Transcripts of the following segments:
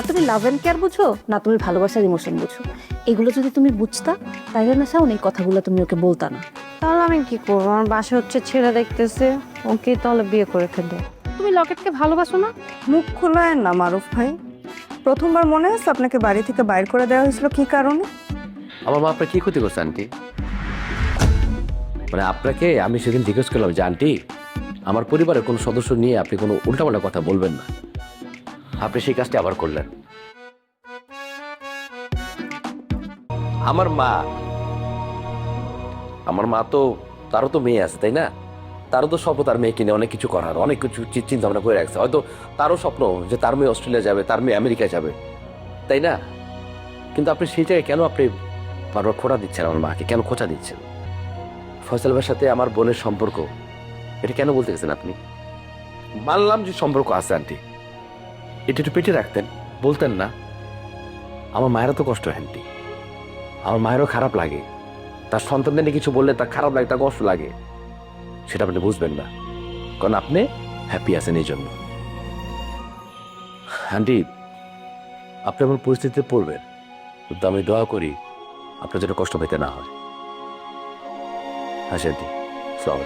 না তুমি love and care বুঝো না তুমি ভালোবাসার ইমোশন বুঝো। এগুলো যদি তুমি বুঝতা তাইলে না শাওন এই কথাগুলো তুমি ওকে বলতা না। তাহলে আমি কি করব? আমার বাসা হচ্ছে ছেলে দেখতেছে। ওকে তাহলে বিয়ে করে খেতে তুমি লকেটকে ভালোবাসো না? মুখ খোলায় না মারুফ ভাই। প্রথমবার মনে আছে আপনাকে বাড়ি থেকে বাইর করে দেওয়া হয়েছিল। কি কারণে? আমার মা আপনার কি ক্ষতি করছে আন্টি? মানে আপনাকে আমি সেদিন জিজ্ঞেস করলাম যে আন্টি আমার পরিবারের কোনো সদস্য নিয়ে আপনি কোনো উল্টাপাল্টা কথা বলবেন না। আপনি সেই কাজটি আবার করলেন। আমার মা আমার মা তো, তারও তো মেয়ে আছে, তাই না? তারও তো স্বপ্ন তার মেয়েকে নিয়ে অনেক কিছু করার, অনেক কিছু চিন্তা ভাবনা করে রাখছে। হয়তো তারও স্বপ্ন যে তার মেয়ে অস্ট্রেলিয়া যাবে, তার মেয়ে আমেরিকায় যাবে, তাই না? কিন্তু আপনি সেই জায়গায় কেন আপনি বারবার খোঁড়া দিচ্ছেন আমার মাকে? কেন খোঁচা দিচ্ছেন? ফয়সাল ভাইয়ের সাথে আমার বোনের সম্পর্ক, এটা কেন বলতে গেছেন আপনি? মানলাম যে সম্পর্ক আছে, আন্টি। এটা একটু পেটে রাখতেন। বলতেন না, আমার মায়েরও তো কষ্ট হয় আন্টি। আমার মায়েরও খারাপ লাগে। তার সন্তানদের নিয়ে কিছু বললে তার খারাপ লাগে, তার কষ্ট লাগে। সেটা আপনি বুঝবেন না। কারণ আপনি হ্যাপি আছেন এই জন্য। আন্টি, আপনি এমন পরিস্থিতিতে পড়বেন কিন্তু আমি দোয়া করি আপনার যেন কষ্ট পেতে না হয়। হ্যাঁ সেটি সব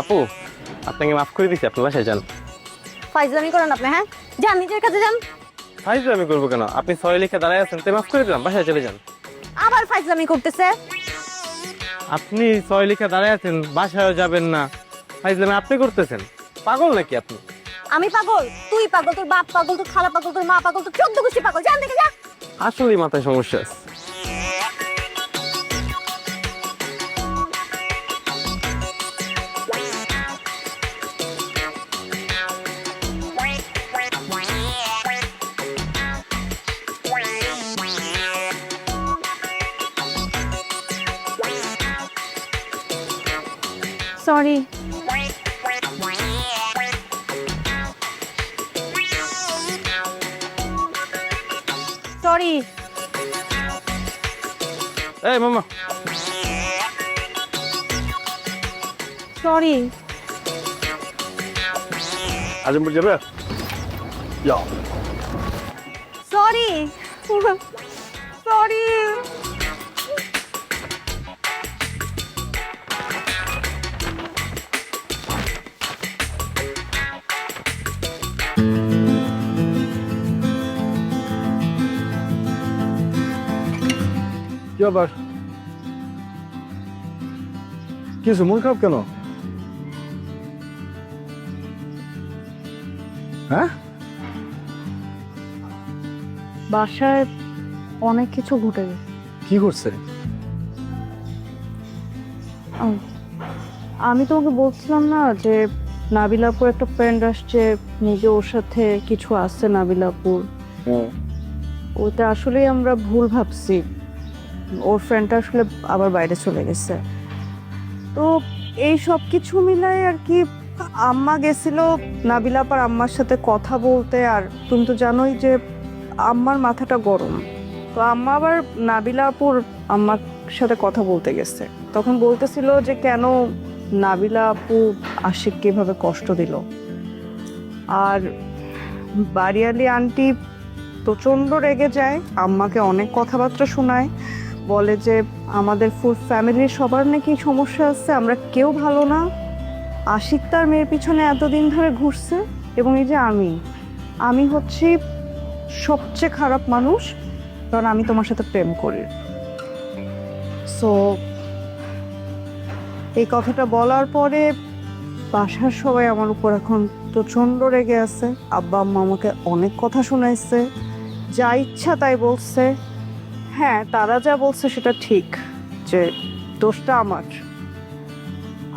আপু আপনাকে মাফ করে দিচ্ছি আপনি বাসায় যান। ফাইজলামি করেন আপনি হ্যাঁ? যান নিজের কাছে যান। ফাইজলামি করব কেন? আপনি ছয় লিখে দাঁড়ায় আছেন তাই মাফ করে দিলাম বাসায় চলে যান। আবার ফাইজলামি করতেছে? আপনি ছয় লিখে দাঁড়ায় আছেন বাসায় যাবেন না। ফাইজলামি আপনি করতেছেন পাগল নাকি আপনি? আমি পাগল তুই পাগল তোর বাপ পাগল তোর খালা পাগল তোর মা পাগল তোর চোদ্দ গোষ্ঠী পাগল যান দেখে যা। আসলেই মাথায় সমস্যা আছে। সরি সরি এই মামা সরি আজিমপুর যাবে যাও সরি কি আবার কিছু মন খারাপ কেন? হ্যাঁ? বাসায় অনেক কিছু ঘটে গেছে। কি করছে আম, আমি তোমাকে বলছিলাম না যে নাবিলাপুর একটা ফ্রেন্ড আসছে নিজে ওর সাথে কিছু আসছে নাবিলাপুর। ওটা আসলেই আমরা ভুল ভাবছি। ওর ফ্রেন্ডটা আসলে আবার বাইরে চলে গেছে। তো এই সব কিছু মিলায় আর কি আম্মা গেছিল নাবিলাপার আম্মার সাথে কথা বলতে আর তুমি তো জানোই যে আম্মার মাথাটা গরম। তো আম্মা আবার নাবিলাপুর আম্মার সাথে কথা বলতে গেছে। তখন বলতেছিল যে কেন নাবিলা আপু আশিক কীভাবে কষ্ট দিল। আর বাড়িয়ালি আন্টি প্রচণ্ড রেগে যায়, আম্মাকে অনেক কথাবার্তা শোনায়। বলে যে আমাদের ফুল ফ্যামিলির সবার নাকি সমস্যা আছে, আমরা কেউ ভালো না। আশিক তার মেয়ের পিছনে এতদিন ধরে ঘুরছে এবং এই যে আমি আমি হচ্ছি সবচেয়ে খারাপ মানুষ, কারণ আমি তোমার সাথে প্রেম করি। সো এই কথাটা বলার পরে বাসার সবাই আমার উপর এখন প্রচণ্ড রেগে আছে। আব্বা আম্মা আমাকে অনেক কথা শোনাইছে, যা ইচ্ছা তাই বলছে। হ্যাঁ তারা যা বলছে সেটা ঠিক, যে দোষটা আমার।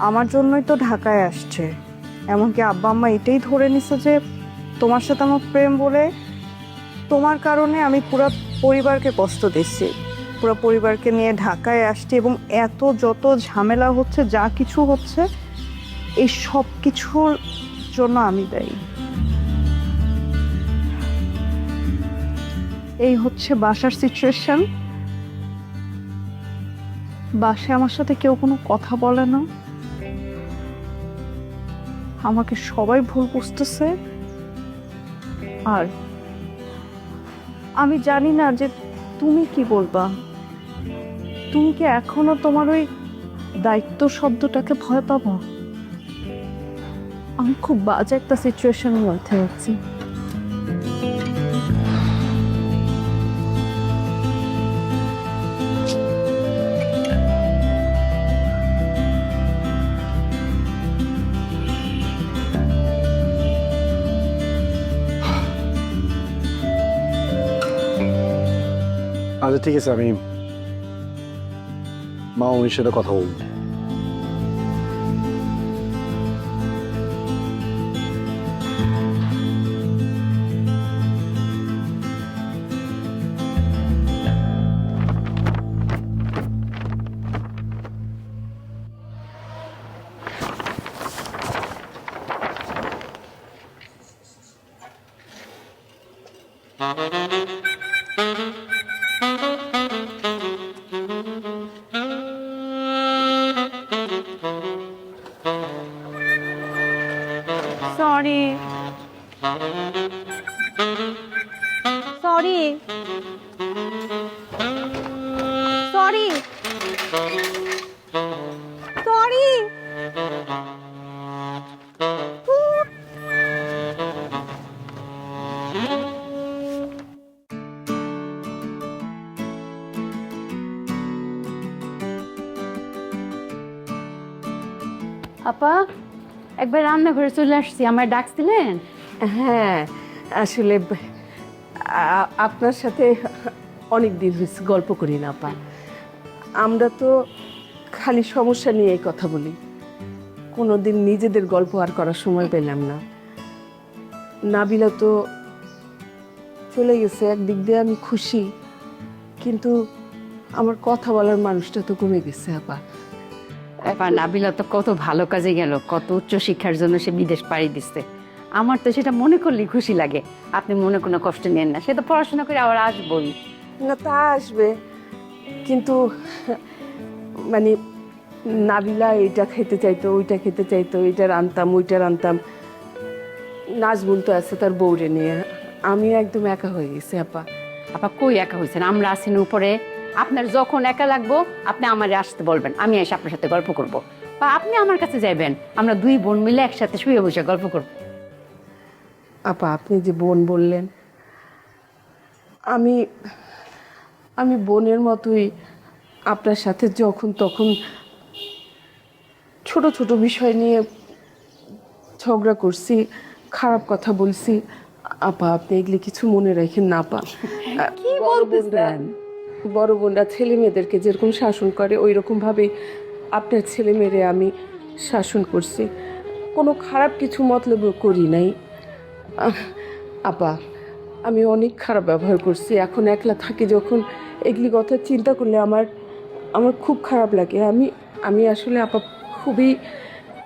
আমার জন্যই তো ঢাকায় আসছে। এমনকি আব্বা আম্মা এটাই ধরে নিছে যে তোমার সাথে আমার প্রেম বলে তোমার কারণে আমি পুরো পরিবারকে কষ্ট দিচ্ছি। পুরো পরিবারকে নিয়ে ঢাকায় আসছি এবং এত যত ঝামেলা হচ্ছে, যা কিছু হচ্ছে, এই সব কিছুর জন্য আমি দায়ী। এই হচ্ছে বাসার সিচুয়েশন বাসায় আমার সাথে কেউ কোনো কথা বলে না। আমাকে সবাই ভুল বুঝতেছে। আর আমি জানি না যে তুমি কি বলবা। তুমি কি এখনও তোমার ওই দায়িত্ব শব্দটাকে ভয় পাবো? আমি খুব বাজে একটা সিচুয়েশনের মধ্যে আছি। ঠিক আছে আমি মা মামির সাথে কথা বলব। একবার রান্নাঘরে চলে আসছি, আমার ডাকছিলেন? হ্যাঁ আসলে আপনার সাথে অনেক দিন হয়েছে গল্প করি না পা আমরা তো খালি সমস্যা নিয়েই কথা বলি। কোনো দিন নিজেদের গল্প আর করার সময় পেলাম না। নাবিলা তো চলে গেছে, একদিক দিয়ে আমি খুশি, কিন্তু আমার কথা বলার মানুষটা তো কমে গেছে, আপা। আপা নাবিলা তো কত ভালো কাজে গেল কত উচ্চ শিক্ষার জন্য সে বিদেশ পাড়ি দিচ্ছে। আমার তো সেটা মনে করলেই খুশি লাগে। আপনি মনে কোনো কষ্ট নেন না সে তো পড়াশোনা করে আবার আসবই। না তা আসবে। কিন্তু মানে নাবিলা এইটা খেতে চাইতো ওইটা খেতে চাইতো এইটা রানতাম ওইটা রানতাম নাজমুল তো আছে তার বউরে নিয়ে। আমি একদম একা হয়ে গেছি আপা। আপা কই একা হয়েছেন আমরা আসিন উপরে। আপনার যখন একা লাগবো আপনি আমারে আসতে বলবেন আমি এসে আপনার সাথে গল্প করব। বা আপনি আমার কাছে যাবেন আমরা দুই বোন মিলে একসাথে শুয়ে বসে গল্প করব। আপা আপনি যে বোন বললেন আমি আমি বোনের মতোই আপনার সাথে যখন তখন ছোট ছোট বিষয় নিয়ে ঝগড়া করছি খারাপ কথা বলছি। আপা আপনি এগুলি কিছু মনে রাখেন না আপা। কি বলতেছেন? বড় বোনরা ছেলে মেয়েদেরকে যেরকম শাসন করে ওই রকম ভাবে আপনার ছেলে মেয়েরে আমি শাসন করছি। কোনো খারাপ কিছু মতলব করি নাই। আপা, আমি অনেক খারাপ ব্যবহার করছি। এখন একলা থাকি যখন, এগুলি কথা চিন্তা করলে আমার আমার খুব খারাপ লাগে। আমি আমি আসলে আপা খুবই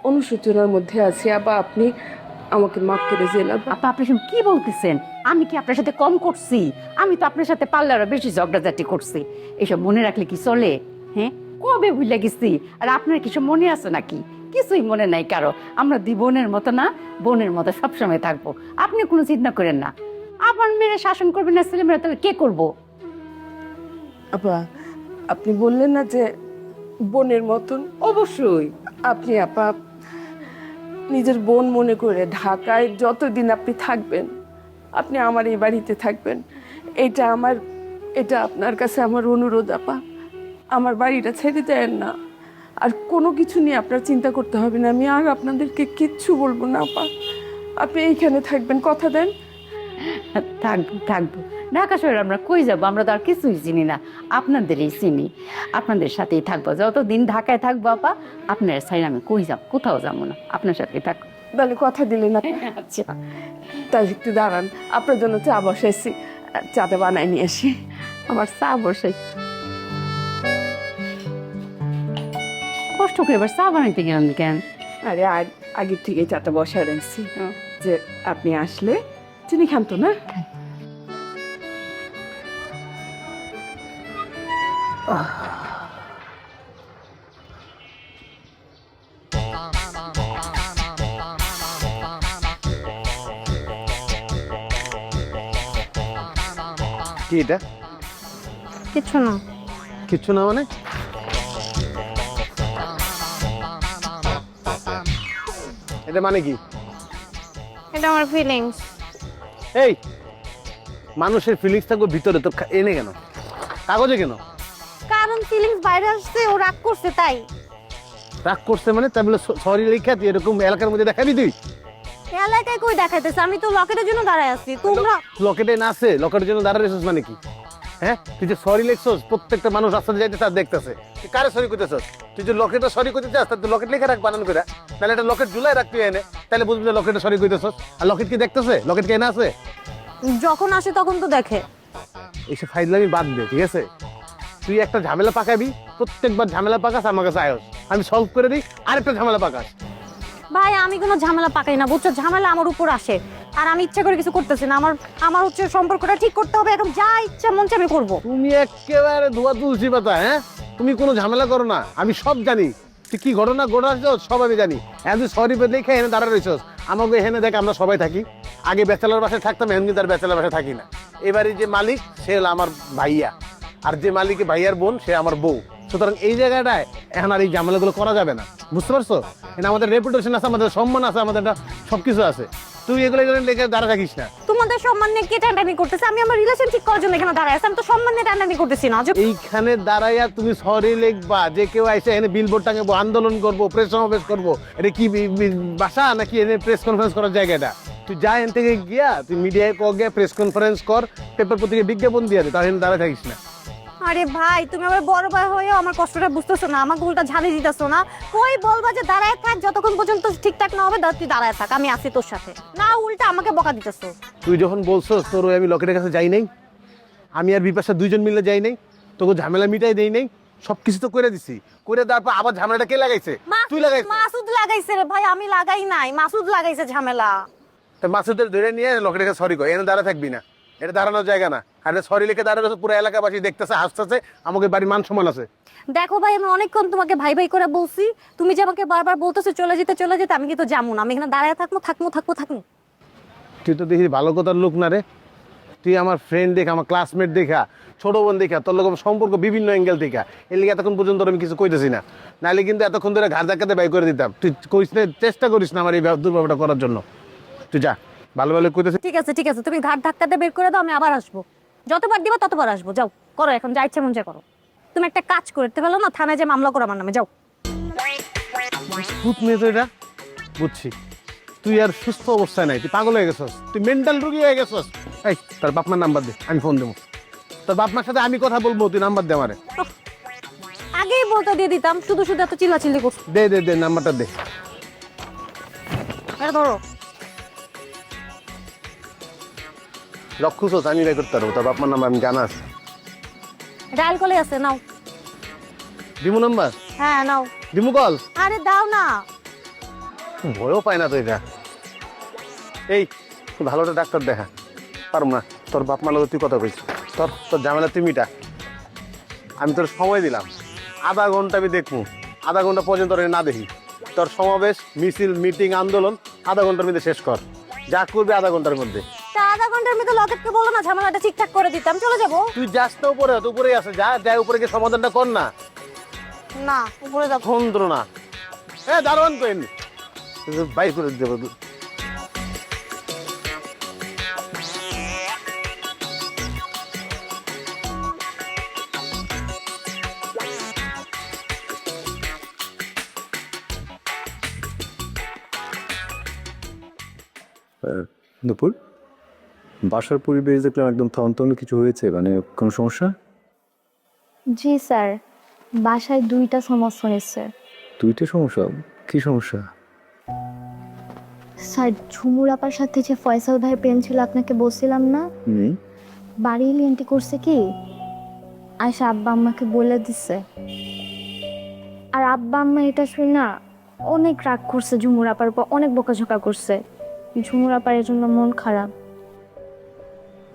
অনুশোচনার মধ্যে আছি। আপা, আপনি আমাকে মাফ করে দিন। আপা আপা আপনি কি বলতেছেন? আমি কি আপনার সাথে কম করছি? আমি তো আপনার সাথে পাল্লারও বেশি ঝগড়াঝাটি করছি। এসব মনে রাখলে কি চলে? হ্যাঁ? কবে ভুলে গেছি? আর আপনার কিছু মনে আছে নাকি? কিছুই মনে নাই কারও। আমরা দুই বোনের মতো না, বোনের মতো সবসময় থাকব। আপনি কোনো চিন্তা করেন না। আমার মেয়েরা শাসন করবেন না ছেলে মেয়েরা তাহলে কে করব? আপা, আপনি বললেন না যে বোনের মতন? অবশ্যই। আপনি, আপা, নিজের বোন মনে করে ঢাকায় যতদিন আপনি থাকবেন আপনি আমার এই বাড়িতে থাকবেন। এটা আমার, এটা আপনার কাছে আমার অনুরোধ, আপা। আমার বাড়িটা ছেড়ে দেন না। আর কোনো কিছু নিয়ে আপনার চিন্তা করতে হবে না। আমি আর আপনাদেরকে কিচ্ছু বলব না, আপা। আপনি এইখানে থাকবেন। কথা দেন। থাকব থাকব ঢাকা শহরে আমরা কই যাব? আমরা তো আর কিছুই চিনি না। আপনাদেরই চিনি। আপনাদের সাথেই থাকব। যতদিন ঢাকায় থাকব, আপা, আপনার সাইড আমি কই যাব? কোথাও যাব না। আপনার সাথেই থাকব। তাহলে কথা দিলেন না। আচ্ছা। তাই একটু দাঁড়ান আপনার জন্য চা বসাইছি। চাটা বানাই নিয়ে আসি। আমার চা বসাই। কষ্ট করে এবার চা বানাইতে গেলেন কেন? আরে আগের থেকে চাটা বসায় রাখছি। যে আপনি আসলে চিনি খান তো না? কি এটা? কিছু না। কিচ্ছু না মানে? এটা মানে কি? এটা আমার ফিলিংস এই মানুষের ফিলিংস থাকবে ভিতরে তো এনে কেন? কাগজে কেন? কারণ ফিলিংস বাইরে আসছে ও রাগ করছে তাই। রাগ করছে মানে? তাই বলে সরি লেখা তুই এরকম এলাকার মধ্যে দেখাবি তুই? এলাকায় কই দেখাইতেছে? আমি তো লকেটের জন্য দাঁড়ায় আছি। তোমরা লকেটে না আছে লকেটের জন্য দাঁড়া রেছিস মানে কি? হ্যাঁ? তুই যে সরি লেখছস প্রত্যেকটা মানুষ রাস্তাতে যাইতে তার দেখতেছে। তুই কারে সরি করতেছস তুই যে লকেটে সরি করতে চাস তাহলে লকেট লেখা রাখ বানান করে তাহলে এটা লকেট ঝুলাই রাখ তুই এনে। তাহলে বুঝবি যে লকেটে সরি করতেছস আর লকেট কি দেখতেছে? লকেট কে না আছে? যখন আসে তখন তো দেখে। এইসব ফাইজলামি বাদ দে ঠিক আছে? তুই একটা ঝামেলা পাকাবি প্রত্যেকবার ঝামেলা পাকাস আমার কাছে আয়স। আমি সলভ করে দিই আরেকটা ঝামেলা পাকাস। ভাই, আমি কোনো ঝামেলা পাকাই না, বুঝছ? ঝামেলা আমার উপর আসে। আর আমি ইচ্ছা করে কিছু করতেছি না। আমার আমার হচ্ছে সম্পর্কটা ঠিক করতে হবে, এখন যা ইচ্ছা মন আমি করব। তুমি একেবারে ধোয়া তুলসী পাতা হ্যাঁ? তুমি কোনো ঝামেলা করো না, আমি সব জানি। তুই কি ঘটনা ঘটাচ্ছ সব আমি জানি। তুই সরি লিখে এনে দাঁড়া রয়েছস আমাকে এখানে দেখ আমরা সবাই থাকি। আগে ব্যাচেলার বাসায় থাকতাম, এখন কিন্তু আর ব্যাচেলার বাসায় থাকি না। এবারে যে মালিক, সে হলো আমার ভাইয়া। আর যে মালিকে ভাইয়ার বোন, সে আমার বউ। সুতরাং এই জায়গাটায় এখন আর এই ঝামেলাগুলো করা যাবে না। বুঝতে পারছ? এটা আমাদের রেপুটেশন আছে আমাদের সম্মান আছে আমাদের একটা সবকিছু আছে। তুই এগুলো এগুলো লেগে দাঁড়া থাকিস না। তোমাদের সম্মান নিয়ে কে টানাটানি করতেছে? আমি আমার রিলেশন ঠিক করার জন্য এখানে দাঁড়ায় আছি আমি তো সম্মান নিয়ে টানাটানি করতেছি না। এইখানে দাঁড়াইয়া তুমি সরি লিখবা যে কেউ এসে এনে বিলবোর্ড টাঙাবো আন্দোলন করব প্রেস সমাবেশ করব। এটা কি বাসা নাকি এনে প্রেস কনফারেন্স করার জায়গাটা? তুই যা এন থেকে গিয়া তুই মিডিয়ায় ক গিয়া প্রেস কনফারেন্স কর পেপার পত্রিকা বিজ্ঞাপন দিয়ে দে তাহলে দাঁড়ায় থাকিস না। আরে ভাই তুমি আমার বড় ভাই হয়েও আমার কষ্টটা বুঝতেছো না আমার উল্টা ঝালি দিতেছো না। কই বলবা যে দাঁড়ায় থাক যতক্ষণ পর্যন্ত ঠিকঠাক না হবে তুই দাঁড়ায় থাক আমি আছি তোর সাথে। না উল্টা আমাকে বকা দিতেছো। তুই যখন বলছো তোর ওই আমি লকেটের কাছে যাই নাই। আমি আর বিপাশা দুইজন মিলে যাই নাই। তোকে ঝামেলা মিটাই দেই নাই। সব কিছু তো করে দিছি। করে দেওয়ার পর আবার ঝামেলাটা কে লাগাইছে? তুই লাগাইছিস? মাসুদ লাগাইছে রে ভাই আমি লাগাই নাই। মাসুদ লাগাইছে ঝামেলা। তা মাসুদের ধরে নিয়ে লকেটের কাছে সরি কর এনে দাঁড়া থাকবি না। এটা দাঁড়ানোর জায়গা না। আর সরি লিখে দাঁড়ানো পুরো এলাকাবাসী দেখতেছে হাসতেছে আমাকে বাড়ির মান সম্মান আছে। দেখো ভাই আমি অনেকক্ষণ তোমাকে ভাই ভাই করে বলছি। তুমি যে আমাকে বারবার বলতেছো চলে যেতে চলে যেতে আমি কিন্তু যাব না। আমি এখানে দাঁড়ায় থাকব থাকব থাকব থাকব। তুই তো দেখি ভালো কথার লোক না রে। তুই আমার ফ্রেন্ড দেখা আমার ক্লাসমেট দেখা ছোট বোন দেখা তোর লোক সম্পর্ক বিভিন্ন অ্যাঙ্গেল দেখা। এর লিগে এতক্ষণ পর্যন্ত আমি কিছু কইতেছি না। নাহলে কিন্তু এতক্ষণ ধরে ঘাড় ধাক্কাতে বাই করে দিতাম। তুই কইস না চেষ্টা করিস না আমার এই ব্যব- দুর্ব্যবহারটা করার জন্য। তুই যা। ভালো ভালো কইতেছি। ঠিক আছে ঠিক আছে তুমি ঘাট ধাক্কাতে বের করে দাও আমি আবার আসব। যতবার দিবা ততবার আসব যাও করো এখন যা ইচ্ছে মন চায় করো। তুমি একটা কাজ করতে পারল না থানায় যে মামলা করো আমার নামে যাও। ভূত মেয়ে তো এটা? বুঝছি। তুই আর সুস্থ অবস্থায় নাই তুই পাগল হয়ে গেছস। তুই মেন্টাল রুগী হয়ে গেছস। এই তোর বাপমার নাম্বার দে আমি ফোন দেবো। তোর বাপমার সাথে আমি কথা বলব তুই নাম্বার দে আমারে। আগেই বলতে দিয়ে দিতাম শুধু শুধু এত চিল্লাচিল্লি করছ। দে দে দে নাম্বারটা দে। এটা ধরো রক্ষুস আমি বাই করতে পারব তোর বাপমার নাম্বার আমি জানা আছে ডায়াল কলে আছে নাও। দিমু নাম্বার? হ্যাঁ নাও। দিমু কল? আরে দাও না। ভয়ও পায় না তো এটা। এই তুই ভালো ডাক্তার দেখা। পারব না তোর বাপ মা তুই কথা কইস তোর তোর ঝামেলা তুই মিটা। আমি তোর সময় দিলাম। আধা ঘণ্টা আমি দেখব। আধা ঘণ্টা পর্যন্ত না দেখি। তোর সমাবেশ মিছিল মিটিং আন্দোলন আধা ঘণ্টার মধ্যে শেষ কর। যা করবি আধা ঘণ্টার মধ্যে। তা আধা ঘণ্টার মধ্যে লকেটকে বলো না ঝামেলাটা ঠিকঠাক করে দিতাম চলে যাব। তুই যাস না উপরে উপরেই আছে যা যাই উপরে গিয়ে সমাধানটা কর না। না উপরে যা চন্দ্র না। হ্যাঁ দারোয়ান তো এমনি। করে দেবো দুপুর। বাসার পরিবেশ দেখলাম একদম থন্তন কিছু হয়েছে মানে কোনো সমস্যা? জি স্যার। বাসায় দুইটা সমস্যা হয়েছে। দুইটা সমস্যা? কি সমস্যা? স্যার ঝুমুর আপার সাথে যে ফয়সাল ভাইয়ের প্রেম ছিল আপনাকে বলছিলাম না? বাড়ি এন্টি করছে কি? আয়সা আব্বা আম্মাকে বলে দিচ্ছে আর আব্বা আম্মা এটা শুনে না অনেক রাগ করছে ঝুমুর আপার উপর অনেক বকাঝকা করছে। ঝুমুর আপার এর জন্য মন খারাপ।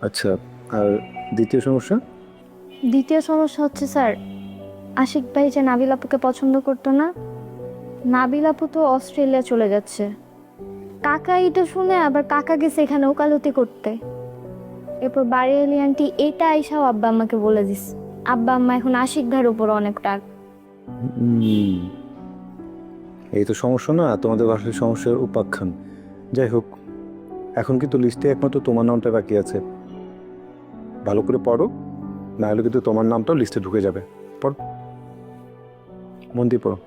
আচ্ছা আর দ্বিতীয় সমস্যা? দ্বিতীয় সমস্যা হচ্ছে স্যার আশিক ভাই যে নাবিল আপুকে পছন্দ করতো না নাবিল আপু তো অস্ট্রেলিয়া চলে যাচ্ছে কাকা এটা শুনে আবার কাকা গেছে এখানে ওকালতি করতে। এরপর বাড়ি এলি আন্টি এটা আইসাও আব্বা আম্মাকে বলে দিস। আব্বা আম্মা এখন আশিক ভাইয়ের উপর অনেক টাক এই তো সমস্যা না তোমাদের বাসার সমস্যার উপাখ্যান। যাই হোক এখন কিন্তু লিস্টে একমাত্র তোমার নামটা বাকি আছে। ভালো করে পড়ো না হলে কিন্তু তোমার নামটাও লিস্টে ঢুকে যাবে। পড়। মন দিয়ে পড়ো।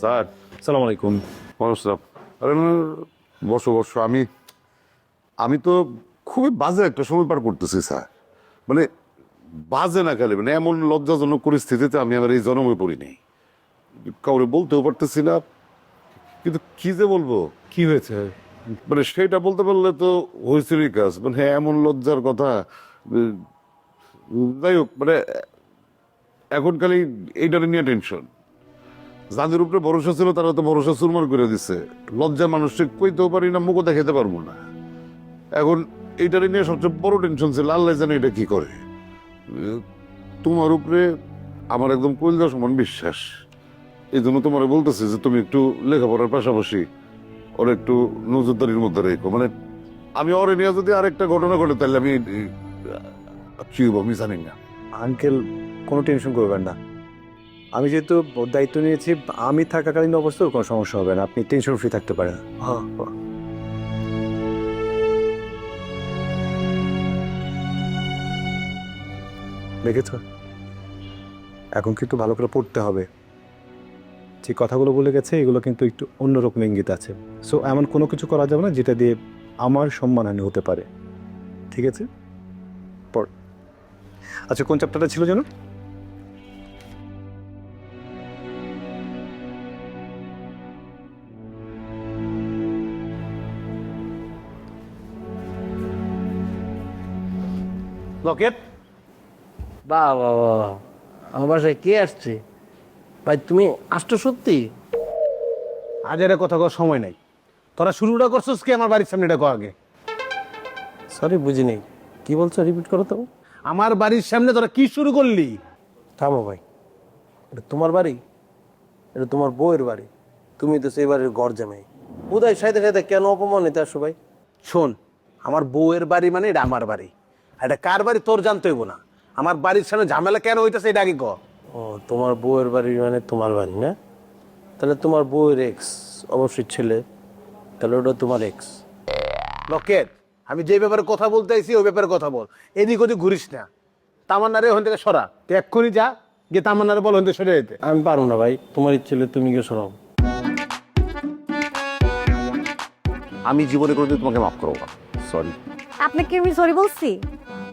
স্যার। সালাম আলাইকুম। নমস্কার আরে বসো বসো। আমি আমি তো খুবই বাজে একটা সময় পার করতেছি স্যার। মানে বাজে না খালি মানে এমন লজ্জাজনক পরিস্থিতিতে আমি আমার এই জন্মে পড়ি নাই কাউরে বলতেও পারতেছি না কিন্তু কি যে বলব? কি হয়েছে? মানে সেটা বলতে পারলে তো হয়েছিলই কাজ। মানে হ্যাঁ এমন লজ্জার কথা। যাই হোক মানে এখন খালি এইটার নিয়ে টেনশন। যাদের উপরে ভরসা ছিল তারা তো ভরসা চুরমার করে দিচ্ছে লজ্জা মানুষকে কইতেও পারি না, মুখও দেখাতে পারব না। এখন এইটারে নিয়ে সবচেয়ে বড় টেনশন ছিল, আল্লাহ জানে এটা কি করে। তোমার উপরে আমার একদম কইলদা সমান বিশ্বাস। এই জন্য তোমার বলতেছে যে তুমি একটু লেখাপড়ার পাশাপাশি ওর একটু নজরদারির মধ্যে রেখো। মানে আমি ওরে নিয়ে যদি আরেকটা ঘটনা ঘটে তাহলে আমি কি হব আমি জানি না। আঙ্কেল কোনো টেনশন করবেন না। আমি যেহেতু দায়িত্ব নিয়েছি আমি থাকাকালীন অবস্থায় কোনো সমস্যা হবে না। আপনি টেনশন ফ্রি থাকতে পারেন। হ্যাঁ। দেখেছ? এখন কিন্তু ভালো করে পড়তে হবে। যে কথাগুলো বলে গেছে এগুলো কিন্তু একটু অন্যরকম ইঙ্গিত আছে। সো এমন কোনো কিছু করা যাবে না যেটা দিয়ে আমার সম্মানহানি হতে পারে। ঠিক আছে? পড় আচ্ছা কোন চ্যাপ্টারটা ছিল যেন? লকেট বাহ বাহ বাহ। আমার বাসায় কে আসছে? ভাই তুমি আসছো সত্যি? আজ এর কথা কওয়ার সময় নাই। তোরা শুরুটা করছিস কি আমার বাড়ির সামনে এটা কো আগে? সরি বুঝি নেই কি বলছো? রিপিট করো তো। আমার বাড়ির সামনে তোরা কি শুরু করলি? থামো ভাই। এটা তোমার বাড়ি? এটা তোমার বউয়ের বাড়ি। তুমি তো সেই বাড়ির গড় জামাই। উদয় সাইতে সাইতে কেন অপমানিত আসো ভাই? শোন আমার বউয়ের বাড়ি মানে এটা আমার বাড়ি। আর এটা কার বাড়ি তোর জানতে হইব না। আমার বাড়ির সামনে ঝামেলা কেন হইতেছে এটা আগে ক ও তোমার বউয়ের বাড়ি মানে তোমার বাড়ি না? তাহলে তোমার বউয়ের এক্স অবশ্যই ছেলে। তাহলে ওটা তোমার এক্স লকেট আমি যে ব্যাপারে কথা বলতে আইছি ওই ব্যাপারে কথা বল। এদিক ওদিক ঘুরিস না। তামান্নারে ওখান থেকে সরা। তুই এক্ষুনি যা গিয়ে তামান্নারে বল ওখান থেকে সরে যেতে। আমি পারব না ভাই তোমার ছেলে তুমি গিয়ে সরাও। আমি জীবনে কোনোদিন তোমাকে মাফ করব সরি আপনাকে আমি সরি বলছি?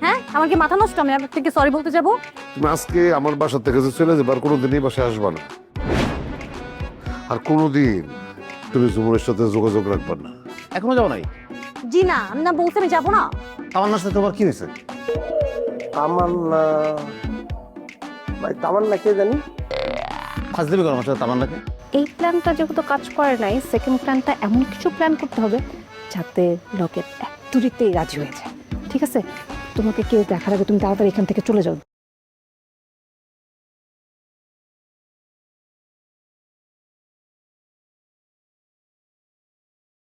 হ্যাঁ? আমার কি মাথা নষ্ট আমি আপনাকে সরি বলতে যাব? তুমি আজকে আমার বাসা থেকে যে চলে যাবে আর কোনোদিন এই বাসায় আসবা না। আর কোনোদিন তুমি জুমুরের সাথে যোগাযোগ রাখবা না। এখনও যাও নাই? জি না আমি না বলছি আমি যাব না। তামান্নার সাথে তোমার কি হয়েছে? তামান্না ভাই তামান্না কে জানি? ফার্স্ট দেবে আমার সাথে তামান্নাকে। এই প্ল্যানটা যেহেতু কাজ করে নাই সেকেন্ড প্ল্যানটা এমন কিছু প্ল্যান করতে হবে যাতে লকেট এক তুরিতেই রাজি হয়ে যায় ঠিক আছে? তোমাকে কেউ দেখার আগে তুমি তাড়াতাড়ি এখান থেকে চলে যাও।